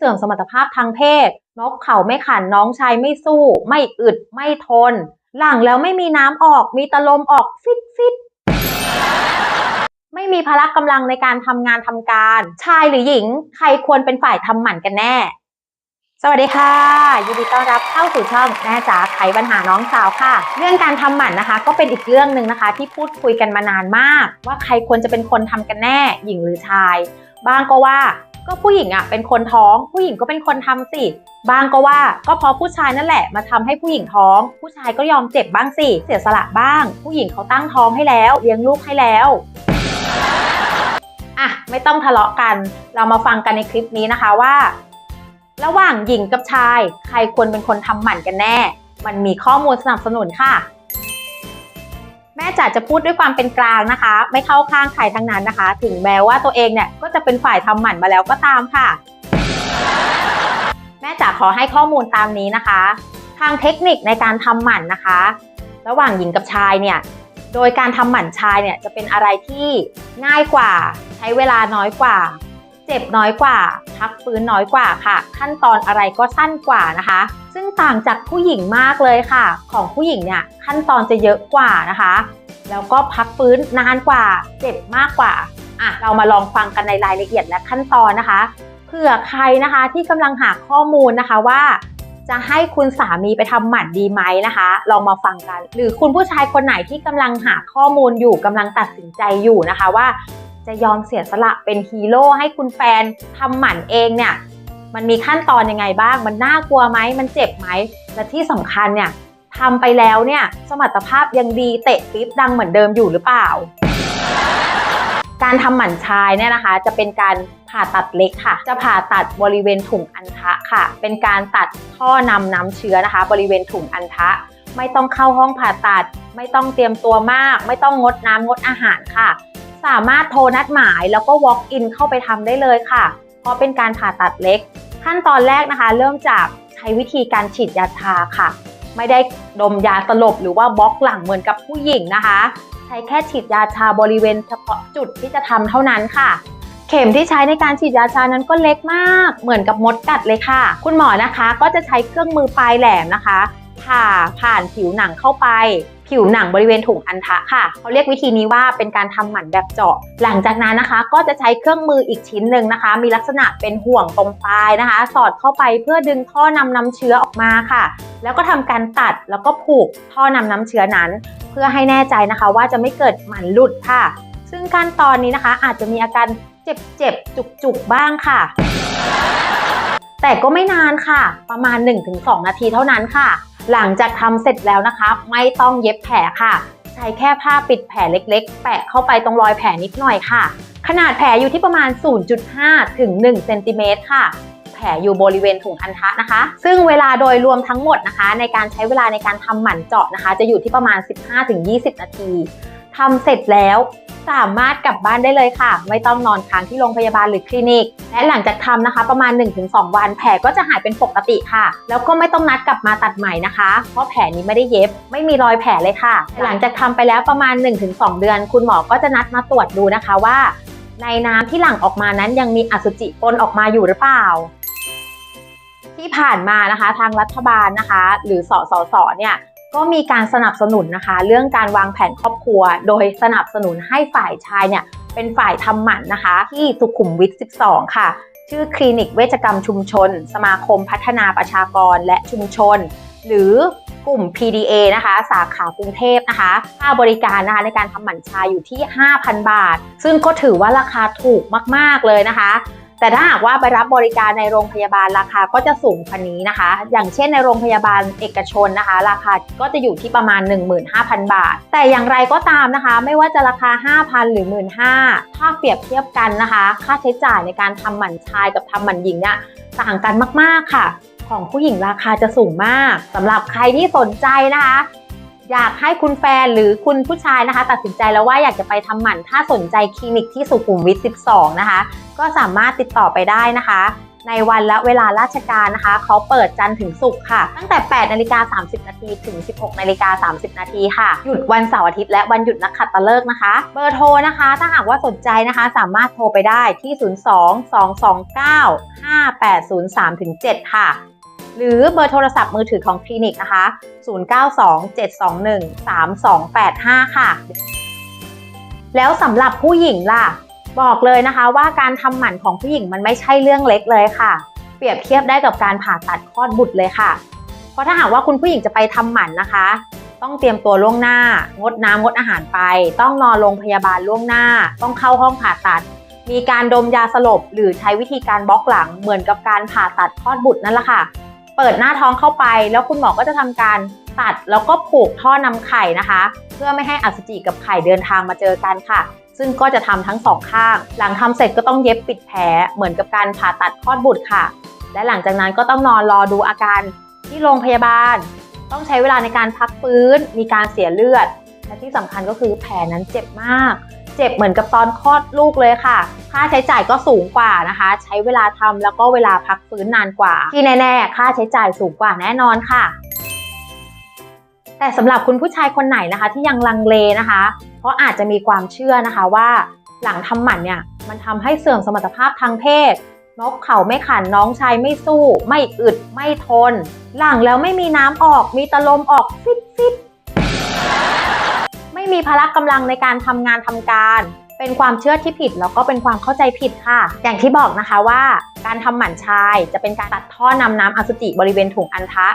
เสื่อมสมรรถภาพทางเพศ นกเขาไม่ขันน้องชายไม่สู้ ไม่อึดไม่ทน หลังแล้วไม่มีน้ำออกมีตะลมออกฟิตฟิตไม่มีพละกำลังในการทำงานทำการ ชายหรือหญิง ใครควรเป็นฝ่ายทำหมันกันแน่ สวัสดีค่ะยินดีต้อนรับเข้าสู่ช่องแม่จ๋าไขปัญหาน้องสาวค่ะ เรื่องการทำหมันนะคะ ก็เป็นอีกเรื่องหนึ่งนะคะ ที่พูดคุยกันมานานมาก ว่าใครควรจะเป็นคนทำกันแน่ หญิงหรือชาย บ้างก็ว่า ก็ผู้หญิงอะเป็นคนท้อง ผู้หญิงก็เป็นคนทำสิบางก็ว่าก็เพราะผู้ชายนั่นแหละมาทำให้ผู้หญิงท้อง ผู้ชายก็ยอมเจ็บบ้างสิเสียสละบ้าง ผู้หญิงเขาตั้งท้องให้แล้วเลี้ยงลูกให้แล้วอะไม่ต้องทะเลาะกัน เรามาฟังกันในคลิปนี้นะคะว่า ระหว่างหญิงกับชาย ใครควรเป็นคนทำหมันกันแน่ มันมีข้อมูลสนับสนุนค่ะ แม่จ๋าจะพูดด้วยความเป็นกลางนะคะ ไม่เข้าข้างใครทั้งนั้นนะคะ ถึงแม้ว่าตัวเองเนี่ยก็จะเป็นฝ่ายทำหมันมาแล้วก็ตามค่ะ แม่จ๋าขอให้ข้อมูลตามนี้นะคะ ทางเทคนิคในการทำหมันนะคะ ระหว่างหญิงกับชายเนี่ยโดยการทำหมันชายเนี่ยจะเป็นอะไรที่ง่ายกว่า ใช้เวลาน้อยกว่า เจ็บน้อยกว่า พักฟื้นน้อยกว่าค่ะ ขั้นตอนอะไรก็สั้นกว่านะคะ ซึ่งต่างจากผู้หญิงมากเลยค่ะ ของผู้หญิงเนี่ยขั้นตอนจะเยอะกว่านะคะ แล้วก็พักฟื้นนานกว่าเจ็บมากกว่าอะเรามาลองฟังกันในรายละเอียดและขั้นตอนนะคะเผื่อใครนะคะที่กำลังหาข้อมูลนะคะว่า จะให้คุณสามีไปทำหมันดีไหมนะคะ ลองมาฟังกัน หรือคุณผู้ชายคนไหนที่กำลังหาข้อมูลอยู่กำลังตัดสินใจอยู่นะคะว่า จะยอมเสียสละเป็นฮีโร่ให้คุณแฟนทำหมันเองเนี่ยมันมีขั้นตอนยังไงบ้าง มันน่ากลัวไหมมันเจ็บไหมและที่สำคัญเนี่ย ทำไปแล้วเนี่ย สมรรถภาพยังดีเตะปี๊บดังเหมือนเดิมอยู่หรือเปล่า การทำหมันชายเนี่ยนะคะ จะเป็นการผ่าตัดเล็กค่ะ จะผ่าตัดบริเวณถุงอัณฑะค่ะ เป็นการตัดท่อนำน้ำเชื้อนะคะ บริเวณถุงอัณฑะไม่ต้องเข้าห้องผ่าตัด ไม่ต้องเตรียมตัวมาก ไม่ต้องงดน้ำงดอาหารค่ะ สามารถโทรนัดหมายแล้วก็ walk in เข้าไปทำได้เลยค่ะ เพราะเป็นการผ่าตัดเล็ก ขั้นตอนแรกนะคะ เริ่มจากใช้วิธีการฉีดยาชาค่ะ ไม่ได้ดมยาสลบหรือว่าบล็อกหลังเหมือนกับผู้หญิงนะคะ ใช้แค่ฉีดยาชาบริเวณเฉพาะจุดที่จะทำเท่านั้นค่ะ เข็มที่ใช้ในการฉีดยาชานั้นก็เล็กมาก เหมือนกับมดกัดเลยค่ะ คุณหมอนะคะ ก็จะใช้เครื่องมือปลายแหลมนะคะผ่าผ่านผิวหนังเข้าไป ผิวหนังบริเวณถุงอัณฑะค่ะเขาเรียกวิธีนี้ว่าเป็นการทำหมันแบบเจาะ หลังจากนั้นนะคะ ก็จะใช้เครื่องมืออีกชิ้นหนึ่งนะคะ มีลักษณะเป็นห่วงตรงปลายนะคะ สอดเข้าไปเพื่อดึงท่อนำน้ำเชื้อออกมาค่ะ แล้วก็ทำการตัดแล้วก็ผูกท่อนำน้ำเชื้อนั้น เพื่อให้แน่ใจนะคะ ว่าจะไม่เกิดหมันหลุดค่ะ ซึ่งขั้นตอนนี้นะคะอาจจะมีอาการเจ็บๆจุกๆบ้างค่ะ แต่ก็ไม่นานค่ะ ประมาณ 1-2 นาทีเท่านั้นค่ะ หลังจากทำเสร็จแล้วนะคะ ไม่ต้องเย็บแผลค่ะ ใช้แค่ผ้าปิดแผลเล็กๆ แปะเข้าไปตรงรอยแผลนิดหน่อยค่ะ ขนาดแผลอยู่ที่ประมาณ 0.5 ถึง 1 เซนติเมตรค่ะแผลอยู่บริเวณถุงอัณฑะนะคะ ซึ่งเวลาโดยรวมทั้งหมดนะคะ ในการใช้เวลาในการทำหมันเจาะนะคะ จะอยู่ที่ประมาณ 15-20 นาที ทำเสร็จแล้วสามารถกลับบ้านได้เลยค่ะ ไม่ต้องนอนค้างที่โรงพยาบาลหรือคลินิก และหลังจากทำนะคะ ประมาณ 1-2 วันแผลก็จะหายเป็นปกติค่ะ แล้วก็ไม่ต้องนัดกลับมาตัดใหม่นะคะ เพราะแผลนี้ไม่ได้เย็บ ไม่มีรอยแผลเลยค่ะ หลังจากทำไปแล้วประมาณ 1-2 เดือน คุณหมอก็จะนัดมาตรวจดูนะคะว่า ในน้ำที่หลั่งออกมานั้นยังมีอสุจิปนออกมาอยู่หรือเปล่าที่ผ่านมานะคะทางรัฐบาลนะคะ หรือสสสเนี่ย ก็มีการสนับสนุนนะคะ เรื่องการวางแผนครอบครัว โดยสนับสนุนให้ฝ่ายชายเนี่ยเป็นฝ่ายทำหมันนะคะ ที่สุขุมวิท 12 ค่ะ ชื่อคลินิกเวชกรรมชุมชน สมาคมพัฒนาประชากรและชุมชน หรือกลุ่ม PDA นะคะ สาขากรุงเทพนะคะค่าบริการนะคะในการทำหมันชายอยู่ที่ 5,000 บาท ซึ่งก็ถือว่าราคาถูกมาก ๆ เลยนะคะ แต่ถ้าหากว่าไปรับบริการในโรงพยาบาลราคาก็จะสูงกว่านี้นะคะ อย่างเช่นในโรงพยาบาลเอกชนนะคะ ราคาก็จะอยู่ที่ประมาณ 15,000 บาท แต่อย่างไรก็ตามนะคะ ไม่ว่าจะราคา 5,000 หรือ 15,000ถ้าเปรียบเทียบกันนะคะ ค่าใช้จ่ายในการทำหมันชายกับทำหมันหญิงเนี่ยต่างกันมาก ๆ ค่ะ ของผู้หญิงราคาจะสูงมากสำหรับใครที่สนใจนะคะ อยากให้คุณแฟนหรือคุณผู้ชายนะคะ ตัดสินใจแล้วว่าอยากจะไปทำหมันถ้าสนใจคลินิกที่สุขุมวิท 12 นะคะ ก็สามารถติดต่อไปได้นะคะ ในวันและเวลาราชการนะคะ เขาเปิดจันทร์ถึงศุกร์ค่ะ ตั้งแต่ 8นาฬิกา30 นาทีถึง 16นาฬิกา30 นาทีค่ะ หยุดวันเสาร์อาทิตย์และวันหยุดนักขัตฤกษ์นะคะ เบอร์โทรนะคะ ถ้าหากว่าสนใจนะคะ สามารถโทรไปได้ที่ 022295803-7 ค่ะ หรือเบอร์โทรศัพท์มือถือของคลินิกนะคะ 0927213285 ค่ะ แล้วสำหรับผู้หญิงล่ะ บอกเลยนะคะว่าการทำหมันของผู้หญิงมันไม่ใช่เรื่องเล็กเลยค่ะ เปรียบเทียบได้กับการผ่าตัดคลอดบุตรเลยค่ะ เพราะถ้าหากว่าคุณผู้หญิงจะไปทำหมันนะคะ ต้องเตรียมตัวล่วงหน้า งดน้ำงดอาหารไป ต้องนอนโรงพยาบาลล่วงหน้า ต้องเข้าห้องผ่าตัดมีการดมยาสลบหรือใช้วิธีการบล็อกหลังเหมือนกับการผ่าตัดคลอดบุตรนั่นแหละค่ะ เปิดหน้าท้องเข้าไป แล้วคุณหมอก็จะทำการตัดแล้วก็ผูกท่อนำไข่นะคะ เพื่อไม่ให้อสุจิกับไข่เดินทางมาเจอกันค่ะ ซึ่งก็จะทำทั้งสองข้าง หลังทำเสร็จก็ต้องเย็บปิดแผลเหมือนกับการผ่าตัดคลอดบุตรค่ะ และหลังจากนั้นก็ต้องนอนรอดูอาการที่โรงพยาบาล ต้องใช้เวลาในการพักฟื้น มีการเสียเลือดและที่สำคัญก็คือแผลนั้นเจ็บมาก เจ็บเหมือนกับตอนคลอดลูกเลยค่ะ ค่าใช้จ่ายก็สูงกว่านะคะ ใช้เวลาทำแล้วก็เวลาพักฟื้นนานกว่า ที่แน่ๆ ค่าใช้จ่ายสูงกว่าแน่นอนค่ะ แต่สำหรับคุณผู้ชายคนไหนนะคะ ที่ยังลังเลนะคะ เพราะอาจจะมีความเชื่อนะคะว่า หลังทำหมันเนี่ยมันทำให้เสื่อมสมรรถภาพทางเพศนกเขาไม่ขันน้องชายไม่สู้ ไม่อึดไม่ทน หลังแล้วไม่มีน้ำออกมีตะลมออกฟิตฟิต ไม่มีพละกำลังในการทำงานทำการ เป็นความเชื่อที่ผิดแล้วก็เป็นความเข้าใจผิดค่ะ อย่างที่บอกนะคะว่าการทำหมันชายจะเป็นการตัดท่อนำน้ำอสุจิบริเวณถุงอัณฑะ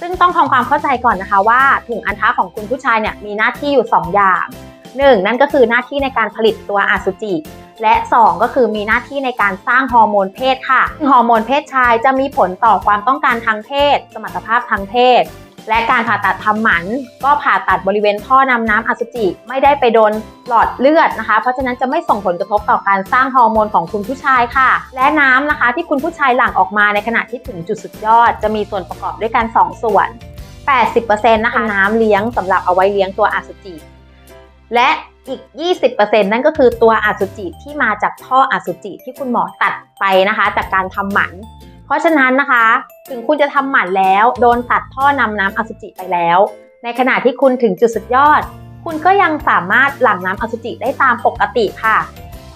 ซึ่งต้องทำความเข้าใจก่อนนะคะว่าถุงอัณฑะของคุณผู้ชายเนี่ยมีหน้าที่อยู่ 2 อย่าง 1. นั่นก็คือหน้าที่ในการผลิตตัวอสุจิและ 2 ก็คือมีหน้าที่ในการสร้างฮอร์โมนเพศค่ะ ฮอร์โมนเพศชายจะมีผลต่อความต้องการทางเพศ สมรรถภาพทางเพศ และการผ่าตัดทำหมัน ก็ผ่าตัดบริเวณท่อนำน้ำอสุจิไม่ได้ไปโดนหลอดเลือดนะคะ เพราะฉะนั้นจะไม่ส่งผลกระทบต่อการสร้างฮอร์โมนของคุณผู้ชายค่ะ และน้ำนะคะ ที่คุณผู้ชายหลั่งออกมาในขณะที่ถึงจุดสุดยอด จะมีส่วนประกอบด้วยกัน 2 ส่วน 80%นะคะน้ำเลี้ยงสำหรับเอาไว้เลี้ยงตัวอสุจิและอีก 20%นั่นก็คือตัวอสุจิที่มาจากท่ออสุจิที่คุณหมอตัดไปนะคะ จากการทำหมัน เพราะฉะนั้นนะคะ ถึงคุณจะทำหมันแล้ว โดนตัดท่อนำน้ำอสุจิไปแล้ว ในขณะที่คุณถึงจุดสุดยอด คุณก็ยังสามารถหลั่งน้ำอสุจิได้ตามปกติค่ะ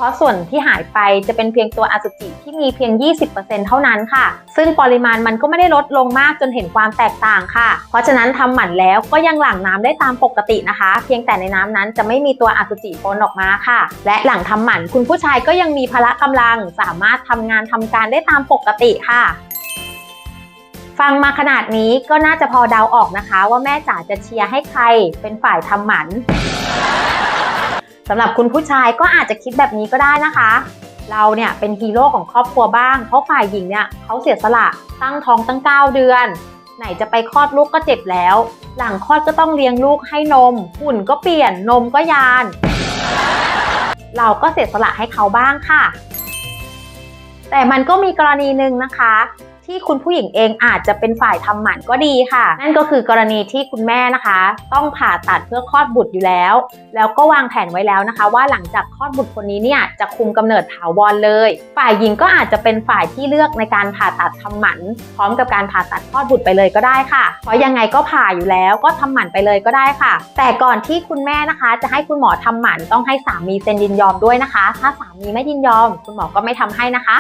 าะส่วนที่หายไปจะเป็นเพียงตัวอสุจิที่มีเพียง 20%เท่านั้นค่ะ ซึ่งปริมาณมันก็ไม่ได้ลดลงมากจนเห็นความแตกต่างค่ะ เพราะฉะนั้นทำหมันแล้วก็ยังหลั่งน้ำได้ตามปกตินะคะ เพียงแต่ในน้ำนั้นจะไม่มีตัวอสุจิปนออกมาค่ะ และหลังทำหมันคุณผู้ชายก็ยังมีพละกำลัง สามารถทำงานทำการได้ตามปกติค่ะฟังมาขนาดนี้ก็น่าจะพอเดาออกนะคะ ว่าแม่จ๋าจะเชียร์ให้ใครเป็นฝ่ายทำหมัน สำหรับคุณผู้ชายก็อาจจะคิดแบบนี้ก็ได้นะคะ เราเนี่ยเป็นฮีโร่ของครอบครัวบ้าง เพราะฝ่ายหญิงเนี่ยเขาเสียสละตั้งท้องตั้ง 9 เดือน ไหนจะไปคลอดลูกก็เจ็บแล้ว หลังคลอดก็ต้องเลี้ยงลูกให้นมหุ่นก็เปลี่ยนนมก็ยาน เราก็เสียสละให้เขาบ้างค่ะ แต่มันก็มีกรณีหนึ่งนะคะ ที่คุณผู้หญิงเองอาจจะเป็นฝ่ายทำหมันก็ดีค่ะ นั่นก็คือกรณีที่คุณแม่นะคะ ต้องผ่าตัดเพื่อคลอดบุตรอยู่แล้ว แล้วก็วางแผนไว้แล้วนะคะ ว่าหลังจากคลอดบุตรคนนี้เนี่ยจะคุมกำเนิดถาวรเลย ฝ่ายหญิงก็อาจจะเป็นฝ่ายที่เลือกในการผ่าตัดทำหมัน พร้อมกับการผ่าตัดคลอดบุตรไปเลยก็ได้ค่ะ เพราะยังไงก็ผ่าอยู่แล้วก็ทำหมันไปเลยก็ได้ค่ะ แต่ก่อนที่คุณแม่นะคะ จะให้คุณหมอทำหมันต้องให้สามีเซ็นยินยอมด้วยนะคะ ถ้าสามีไม่ยินยอม คุณหมอก็ไม่ทำให้นะคะ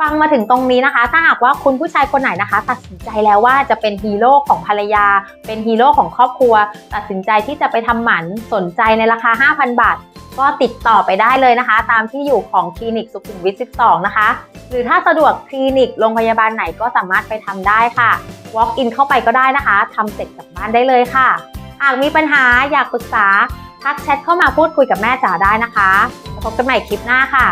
ฟังมาถึงตรงนี้นะคะ ถ้าหากว่าคุณผู้ชายคนไหนนะคะ ตัดสินใจแล้วว่าจะเป็นฮีโร่ของภรรยา เป็นฮีโร่ของครอบครัว ตัดสินใจที่จะไปทำหมันสนใจในราคา 5,000 บาท ก็ติดต่อไปได้เลยนะคะ ตามที่อยู่ของคลินิกสุขุมวิท 12 นะคะ หรือถ้าสะดวกคลินิกโรงพยาบาลไหนก็สามารถไปทำได้ค่ะ walk in เข้าไปก็ได้นะคะทำเสร็จกลับบ้านได้เลยค่ะหากมีปัญหาอยากปรึกษาทักแชทเข้ามาพูดคุยกับแม่จ๋าได้นะคะพบกันใหม่คลิปหน้าค่ะ